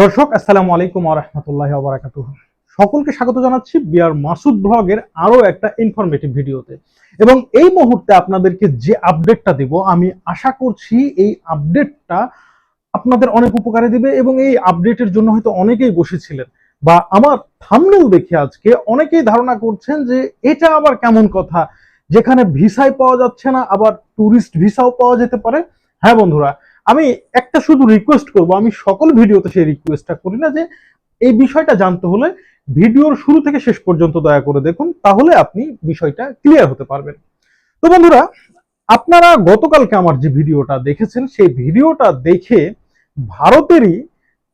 দর্শক, আসসালামু আলাইকুম রহমতুল্লাহ বারাকাতু সকলকে স্বাগত জানাচ্ছি বিআর মাসুদ ব্লগের আরও একটা ইনফরমেটিভ ভিডিওতে। এবং এই মুহূর্তে আপনাদেরকে যে আপডেটটা দিব, আমি আশা করছি এই আপডেটটা আপনাদের অনেক উপকারে দিবে এবং এই আপডেটের জন্য হয়তো অনেকেই বসেছিলেন বা আমার থামনেল দেখে আজকে অনেকেই ধারণা করছেন যে এটা আবার কেমন কথা, যেখানে ভিসাই পাওয়া যাচ্ছে না, আবার ট্যুরিস্ট ভিসাও পাওয়া যেতে পারে। হ্যাঁ বন্ধুরা আমি একটা শুধু রিকোয়েস্ট করব, আমি সকল ভিডিওতে সেই রিকোয়েস্টটা করি না যে এই বিষয়টা জানতে হলে ভিডিওর শুরু থেকে শেষ পর্যন্ত দয়া করে দেখুন, তাহলে আপনি বিষয়টা ক্লিয়ার হতে পারবেন। তো বন্ধুরা, আপনারা গতকালকে আমার যে ভিডিওটা দেখেছেন, সেই ভিডিওটা দেখে ভারতেরই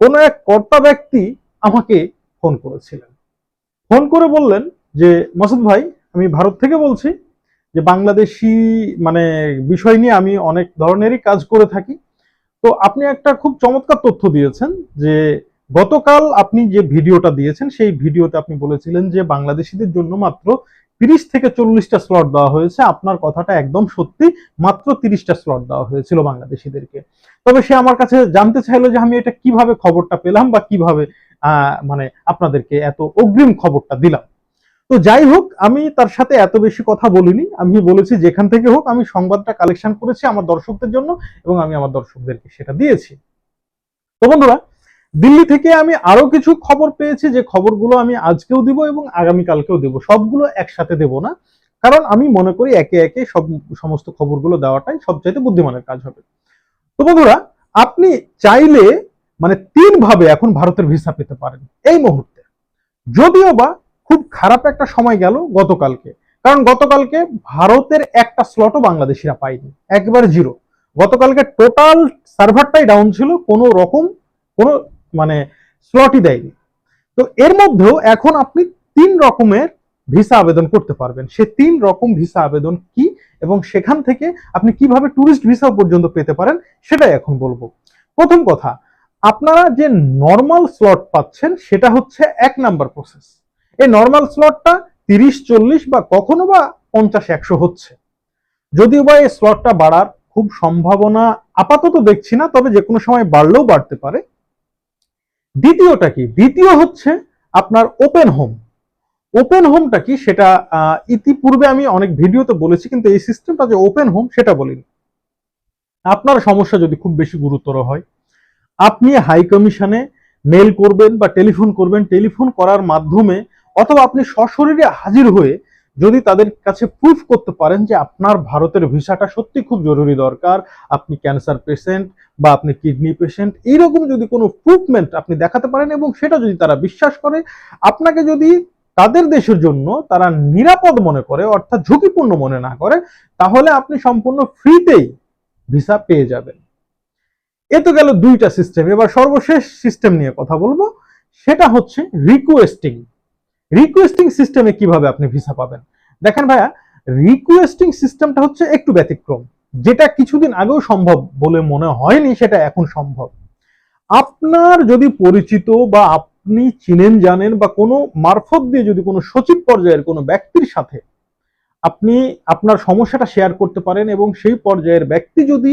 কোনো এক কর্তা ব্যক্তি আমাকে ফোন করেছিলেন। ফোন করে বললেন যে, মাসুদ ভাই, আমি ভারত থেকে বলছি যে, বাংলাদেশি মানে বিষয় নিয়ে আমি অনেক ধরনেরই কাজ করে থাকি। তো আপনি একটা খুব চমৎকার তথ্য দিয়েছেন যে গতকাল আপনি যে ভিডিওটা দিয়েছেন, সেই ভিডিওতে আপনি বলেছিলেন যে বাংলাদেশিদের জন্য মাত্র তিরিশ থেকে চল্লিশটা স্লট দেওয়া হয়েছে। আপনার কথাটা একদম সত্যি, মাত্র তিরিশটা স্লট দেওয়া হয়েছিল বাংলাদেশিদেরকে। তবে সে আমার কাছে জানতে চাইলো যে আমি এটা কীভাবে খবরটা পেলাম বা কীভাবে মানে আপনাদেরকে এত অগ্রিম খবরটা দিলাম। তো যাই হোক, আমি তার সাথে এত বেশি কথা বলিনি। আমি বলেছি, যেখান থেকে হোক, আমি সংবাদটা কালেকশন করেছি আমার দর্শকদের জন্য এবং আমি আমার দর্শকদেরকে সেটা দিয়েছি। তো বন্ধুরা, দিল্লি থেকে আমি আরও কিছু খবর পেয়েছি। যে খবরগুলো আমি আজকেও দিব এবং আগামী কালকেও দেব। সবগুলো একসাথে দেব না। কারণ আমি মনে করি, একে একে সব সমস্ত খবরগুলো দেওয়াটাই সবচাইতে বুদ্ধিমানের কাজ হবে। তো বন্ধুরা, আপনি চাইলে মানে তিন ভাবে এখন ভারতের ভিসা পেতে পারেন। এই মুহূর্তে। যদিও বা খুব খারাপ একটা সময় গেল গতকালকে। কারণ গতকালকে ভারতের একটা স্লটও বাংলাদেশিরা পায়নি। একবার জিরো গতকালকে টোটাল সার্ভারটাই ডাউন ছিল, কোনো রকম কোনো মানে স্লটই দেয়নি। তো এর মধ্যেও এখন আপনি তিন রকমের ভিসা আবেদন করতে পারবেন। সে তিন রকম ভিসা আবেদন কি এবং সেখান থেকে আপনি কীভাবে ট্যুরিস্ট ভিসা পর্যন্ত পেতে পারেন, সেটাই এখন বলব। প্রথম কথা, আপনারা যে নর্মাল স্লট পাচ্ছেন, সেটা হচ্ছে এক নাম্বার প্রসেস এই নর্মাল স্লটটা তিরিশ, চল্লিশ বা কখনো বা পঞ্চাশ, একশো হচ্ছে। যদিও বা এই স্লটটা বাড়ার খুব সম্ভাবনা আপাতত দেখছি না, তবে যে কোনো সময় বাড়লেও বাড়তে পারে। দ্বিতীয়টা কি? দ্বিতীয় হচ্ছে আপনার ওপেন হোম ওপেন হোমটা কি? সেটা ইতিপূর্বে আমি অনেক ভিডিওতে বলেছি, কিন্তু এই সিস্টেমটা যে ওপেন হোম সেটা বলিনি। আপনার সমস্যা যদি খুব বেশি গুরুতর হয়, আপনি হাই কমিশনে মেল করবেন বা টেলিফোন করবেন। টেলিফোন করার মাধ্যমে অথবা আপনি সশরীরে হাজির হয়ে যদি তাদের কাছে প্রুফ করতে পারেন যে আপনার ভারতের ভিসাটা সত্যি খুব জরুরি দরকার, আপনি ক্যান্সার পেশেন্ট বা আপনি কিডনি পেশেন্ট এইরকম যদি কোনো প্রুফমেন্ট আপনি দেখাতে পারেন এবং সেটা যদি তারা বিশ্বাস করে, আপনাকে যদি তাদের দেশের জন্য তারা নিরাপদ মনে করে, অর্থাৎ ঝুঁকিপূর্ণ মনে না করে, তাহলে আপনি সম্পূর্ণ ফ্রিতেই ভিসা পেয়ে যাবেন। এ তো গেল দুইটা সিস্টেম এবার সর্বশেষ সিস্টেম নিয়ে কথা বলব, সেটা হচ্ছে রিকোয়েস্টিং রিকোয়েস্টিং সিস্টেমে কীভাবে আপনি ভিসা পাবেন? দেখেন ভাইয়া রিকোয়েস্টিং সিস্টেমটা হচ্ছে একটু ব্যতিক্রম। যেটা কিছুদিন আগেও সম্ভব বলে মনে হয়নি, সেটা এখন সম্ভব। আপনার যদি পরিচিত বা আপনি চিনেন, জানেন বা কোনো মারফত দিয়ে যদি কোনো সচিব পর্যায়ের কোনো ব্যক্তির সাথে আপনি আপনার সমস্যাটা শেয়ার করতে পারেন এবং সেই পর্যায়ের ব্যক্তি যদি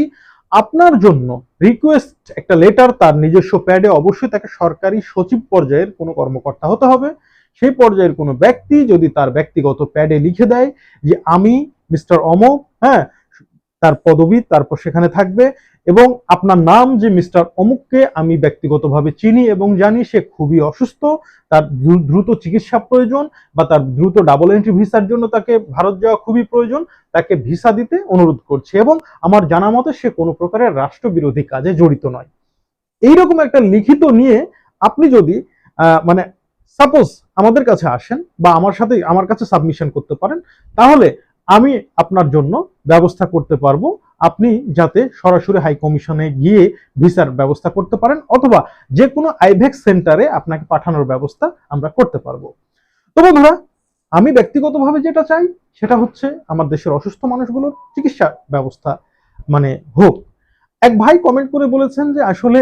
আপনার জন্য রিকোয়েস্ট একটা লেটার তার নিজস্ব প্যাডে অবশ্যই তাকে সরকারি সচিব পর্যায়ের কোনো কর্মকর্তা হতে হবে। সেই পর্যায়ের কোনো ব্যক্তি যদি তার ব্যক্তিগত প্যাডে লিখে দেয় যে আমি মিস্টার অমক হ্যাঁ তার পদবি, তারপর সেখানে থাকবে এবং আপনার নাম যে মিস্টার অমুককে আমি ব্যক্তিগতভাবে চিনি এবং জানি সে খুবই অসুস্থ, তার দ্রুত চিকিৎসা প্রয়োজন বা তার দ্রুত ডাবল এন্ট্রি ভিসার জন্য তাকে ভারত যাওয়া খুবই প্রয়োজন, তাকে ভিসা দিতে অনুরোধ করছে এবং আমার জানা মতে সে কোনো প্রকারের রাষ্ট্রবিরোধী কাজে জড়িত নয়। এইরকম একটা লিখিত নিয়ে আপনি যদি মানে সাপোজ আমাদের কাছে আসেন বা আমার সাথে আমার কাছে সাবমিশন করতে পারেন, তাহলে আমি আপনার জন্য ব্যবস্থা করতে পারব। আপনি যাতে সরাসরি হাই কমিশনে গিয়ে ভিসার ব্যবস্থা করতে পারেন অথবা যে কোনো আইভেক্স সেন্টারে আপনাকে পাঠানোর ব্যবস্থা আমরা করতে পারব। তো বন্ধুরা, আমি ব্যক্তিগতভাবে যেটা চাই সেটা হচ্ছে আমার দেশের অসুস্থ মানুষগুলোর চিকিৎসা ব্যবস্থা মানে হোক। এক ভাই কমেন্ট করে বলেছেন যে আসলে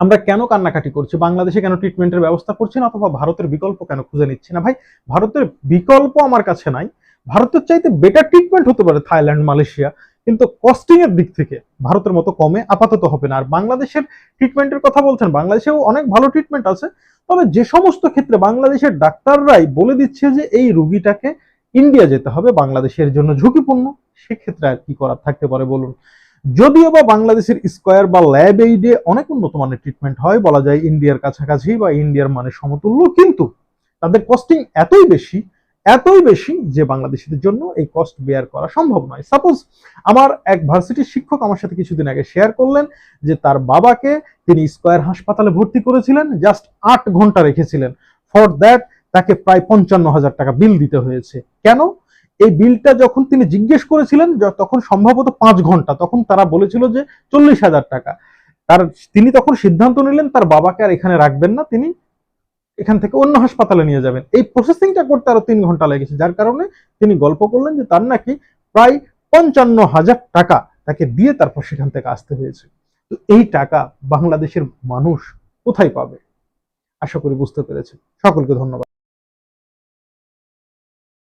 আমরা কেন কান্নাকাটি করছি? বাংলাদেশে কেন ট্রিটমেন্টের ব্যবস্থা করছি না? অথবা ভারতের বিকল্প কেন খুঁজে নিচ্ছি না? ভাই, ভারতের বিকল্প আমার কাছে নাই। ভারতের চাইতে বেটার ট্রিটমেন্ট হতে পারে থাইল্যান্ড, মালয়েশিয়া। কিন্তু কস্টিং এর দিক থেকে ভারতের মতো কমে আপাতত হবে না। আর বাংলাদেশের ট্রিটমেন্টের কথা বলছেন, বাংলাদেশেও অনেক ভালো ট্রিটমেন্ট আছে। তবে যে সমস্ত ক্ষেত্রে বাংলাদেশের ডাক্তাররাই বলে দিচ্ছে যে এই রুগীটাকে ইন্ডিয়া যেতে হবে। বাংলাদেশের জন্য ঝুঁকিপূর্ণ। সেক্ষেত্রে আর কি করার থাকতে পারে বলুন? যদিও বা বাংলাদেশের স্কয়ার বা ল্যাব এইডে অনেক উন্নত মানের ট্রিটমেন্ট হয়, বলা যায় ইন্ডিয়ার কাছাকাছি বা ইন্ডিয়ার মানের সমতুল্য, কিন্তু তাদের কস্টিং এতই বেশি এতই বেশি যে বাংলাদেশিদের জন্য এই কস্ট বেয়ার করা সম্ভব নয়। সাপোজ আমার এক ভার্সিটির শিক্ষক আমার সাথে কিছুদিন আগে শেয়ার করলেন যে তার বাবাকে তিনি স্কয়ার হাসপাতালে ভর্তি করেছিলেন জাস্ট আট ঘণ্টা রেখেছিলেন। ফর দ্যাট তাকে প্রায় পঞ্চান্ন হাজার টাকা বিল দিতে হয়েছে। কেন? এই বিলটা যখন তিনি জিজ্ঞেস করেছিলেন তখন সম্ভবত পাঁচ ঘণ্টা, তখন তারা বলেছিল যে চল্লিশ হাজার টাকা। তার, তিনি তখন সিদ্ধান্ত নিলেন, তার বাবাকে আর এখানে রাখবেন না, তিনি এখান থেকে অন্য হাসপাতালে নিয়ে যাবেন। এই প্রসেসিংটা করতে আরও তিন ঘণ্টা লেগেছে, যার কারণে তিনি গল্প করলেন যে তার নাকি প্রায় পঞ্চান্ন হাজার টাকা তাকে দিয়ে তারপর সেখান থেকে আসতে হয়েছে। তো এই টাকা বাংলাদেশের মানুষ কোথায় পাবে? আশা করি বুঝতে পেরেছে সকলকে ধন্যবাদ।